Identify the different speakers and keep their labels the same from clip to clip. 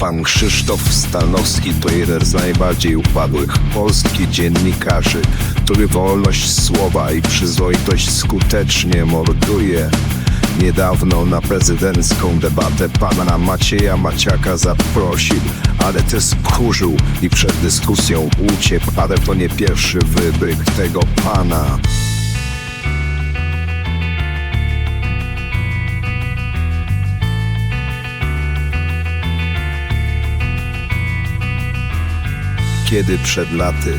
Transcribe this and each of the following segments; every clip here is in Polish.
Speaker 1: Pan Krzysztof Stanowski to jeden z najbardziej upadłych polskich dziennikarzy, który wolność słowa i przyzwoitość skutecznie morduje. Niedawno na prezydencką debatę pana Macieja Maciaka zaprosił, ale też skurzył i przed dyskusją uciekł, ale to nie pierwszy wybryk tego pana. Kiedy przed laty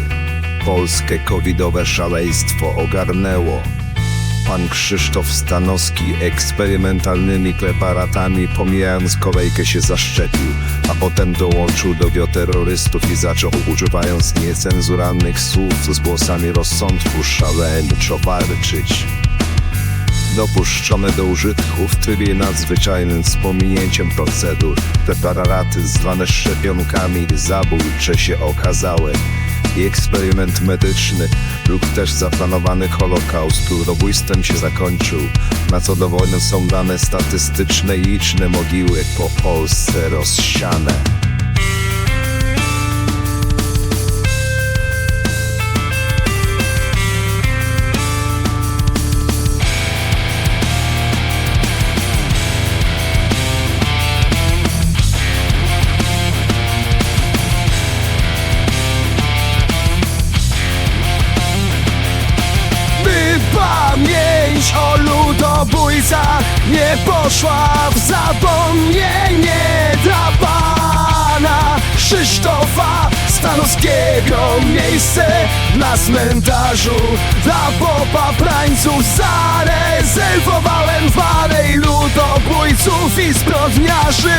Speaker 1: polskie covidowe szaleństwo ogarnęło, pan Krzysztof Stanowski eksperymentalnymi preparatami, pomijając kolejkę, się zaszczepił, a potem dołączył do bioterrorystów i zaczął, używając niecenzuralnych słów z głosami rozsądku, szaleńczo walczyć. Dopuszczone do użytku w trybie nadzwyczajnym z pominięciem procedur. Preparaty zwane szczepionkami zabójcze się okazały. I eksperyment medyczny lub też zaplanowany holokaust ludobójstwem się zakończył, na co dowodem są dane statystyczne i liczne mogiły po Polsce rozsiane.
Speaker 2: Nie poszła w zapomnienie dla pana Krzysztofa Stanowskiego. Miejsce na cmentarzu dla popaprańców zarezerwowałem walej ludobójców i zbrodniarzy